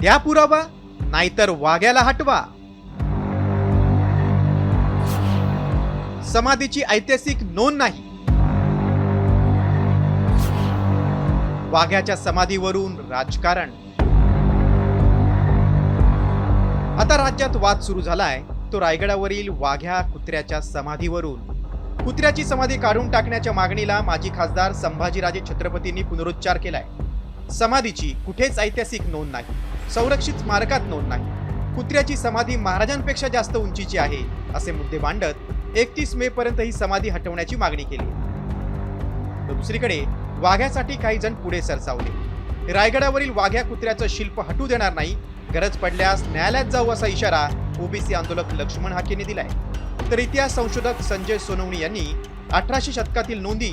द्या पुरावा नाहीतर वाघ्याला हटवा. समाधीची ऐतिहासिक नोंद नाही. वाघ्याच्या समाधीवरून राजकारण. आता राज्यात वाद सुरू झालाय तो रायगडावरील वाघ्या कुत्र्याच्या समाधीवरून. कुत्र्याची समाधी काढून टाकण्याच्या मागणीला माजी खासदार संभाजीराजे छत्रपतींनी पुनरुच्चार केलाय. समाधीची कुठेच ऐतिहासिक नोंद नाही. संरक्षित स्मारकात नोंद नाही. कुत्र्याची समाधी महाराजांपेक्षा जास्त उंचीची आहे असे मुद्दे मांडत एकतीस मे पर्यंत ही समाधी हटवण्याची मागणी केली. तर दुसरीकडे वाघ्यासाठी काही जण पुढे सरसावले. रायगडावरील वाघ्या कुत्र्याचं शिल्प हटू देणार नाही गरज पडल्यास न्यायालयात जाऊ असा इशारा ओबीसी आंदोलक लक्ष्मण हाकेने दिलाय. तर इतिहास संशोधक संजय सोनवणी यांनी अठराशे शतकातील नोंदी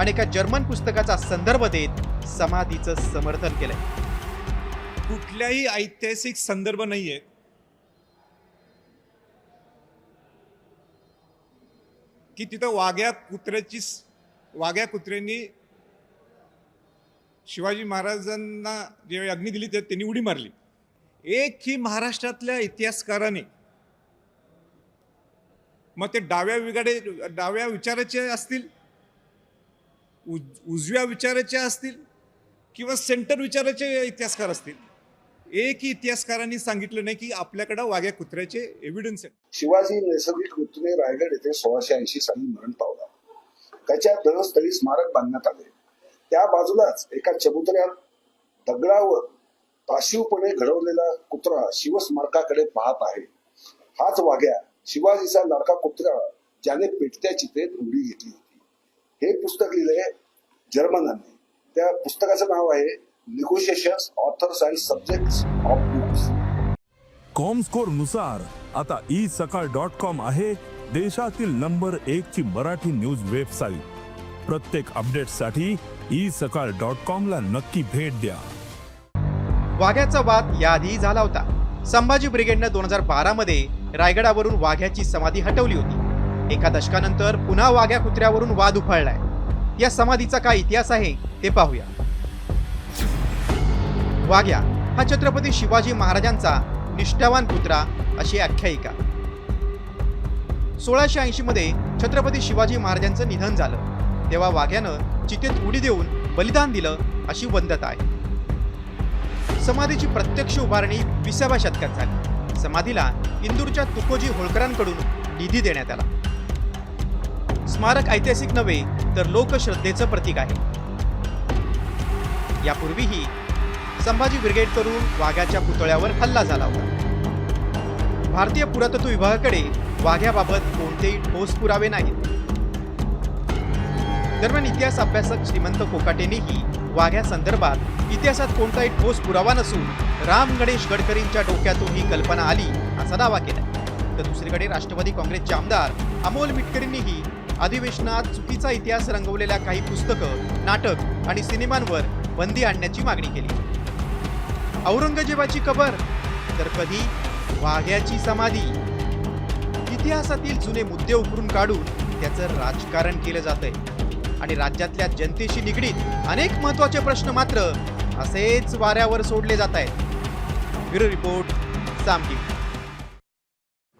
आणि एका जर्मन पुस्तकाचा संदर्भ देत समाधीचं समर्थन केलंय. कुठल्याही ऐतिहासिक संदर्भ नाही आहेत की तिथं वाघ्या कुत्र्याची वाघ्या कुत्र्यांनी शिवाजी महाराजांना जे अग्नी दिली तर त्यांनी उडी मारली. एक ही महाराष्ट्रातल्या इतिहासकाराने मग ते डाव्या विगाडे डाव्या विचाराचे असतील उज उजव्या विचाराचे असतील किंवा सेंटर विचाराचे इतिहासकार असतील एकही इतिहासकारांनी सांगितलं नाही की आपल्याकडे वाघ्या कुत्र्याचे एव्हिडन्स आहेत. शिवाजी नैसर्गिक मृत्यूने रायगड येथे सोळाशे ऐंशी साली मरण पावला. त्याच्या दहस्थळी स्मारक बांधण्यात आले. त्या बाजूलाच एका चबुतऱ्यात दगडावर पाशिवपणे घडवलेला कुत्रा शिवस्मारकाकडे पाहत आहे. हाच वाघ्या शिवाजीचा लाडका कुत्रा ज्याने पेटत्या चितेत उडी घेतली होती. हे पुस्तक लिहिले जर्मनांनी. त्या पुस्तकाचं नाव आहे negotiations authors and subjects of books कॉमस्कोरनुसार आता ई सकाळ डॉट कॉम आहे देशातील नंबर एक ची मराठी न्यूज वेबसाईट प्रत्येक अपडेटसाठी ई सकाळ डॉट कॉम ला नक्की भेट द्या. वाघ्याचा वाद याआधीही झाला होता. संभाजी ब्रिगेडनं दोन हजार बारा मध्ये रायगडावरून वाघ्याची समाधी हटवली होती. एका दशकानंतर पुन्हा वाघ्या कुत्र्यावरून वाद उफाळलाय. या समाधीचा काय इतिहास आहे ते पाहूया. वाघ्या हा छत्रपती शिवाजी महाराजांचा निष्ठावान पुत्रा अशी आख्यायिका. सोळाशे ऐंशीमध्ये छत्रपती शिवाजी महाराजांचं निधन झालं. तेव्हा वाघ्यानं चितेत उडी देऊन बलिदान दिलं अशी वंदता आहे. समाधीची प्रत्यक्ष उभारणी विसाव्या शतकात झाली. समाधीला इंदूरच्या तुकोजी होळकरांकडून निधी देण्यात आला. स्मारक ऐतिहासिक नव्हे तर लोकश्रद्धेचं प्रतीक आहे. यापूर्वीही संभाजी ब्रिगेडकडून वाघ्याच्या पुतळ्यावर हल्ला झाला होता. भारतीय पुरातत्व विभागाकडे वाघ्याबाबत कोणतेही ठोस पुरावे नाहीत. दरम्यान इतिहास अभ्यासक श्रीमंत कोकाटेनेही वाघ्या संदर्भात इतिहासात कोणताही ठोस पुरावा नसून राम गणेश गडकरींच्या डोक्यातून ही कल्पना आली असा दावा केला तर दुसरीकडे राष्ट्रवादी काँग्रेसचे आमदार अमोल मिटकरींनीही अधिवेशनात चुकीचा इतिहास रंगवलेल्या काही पुस्तकं नाटक आणि सिनेमांवर बंदी आणण्याची मागणी केली. औरंगजेबाची कबर तर कधी वाघ्याची समाधी. इतिहासातील जुने मुद्दे उकरून काढून त्याचं राजकारण केलं जातंय. आणि राज्यातल्या जनतेशी निगडीत अनेक महत्त्वाचे प्रश्न मात्र असेच वाऱ्यावर सोडले जात आहेत. ब्युरो रिपोर्ट सामकी.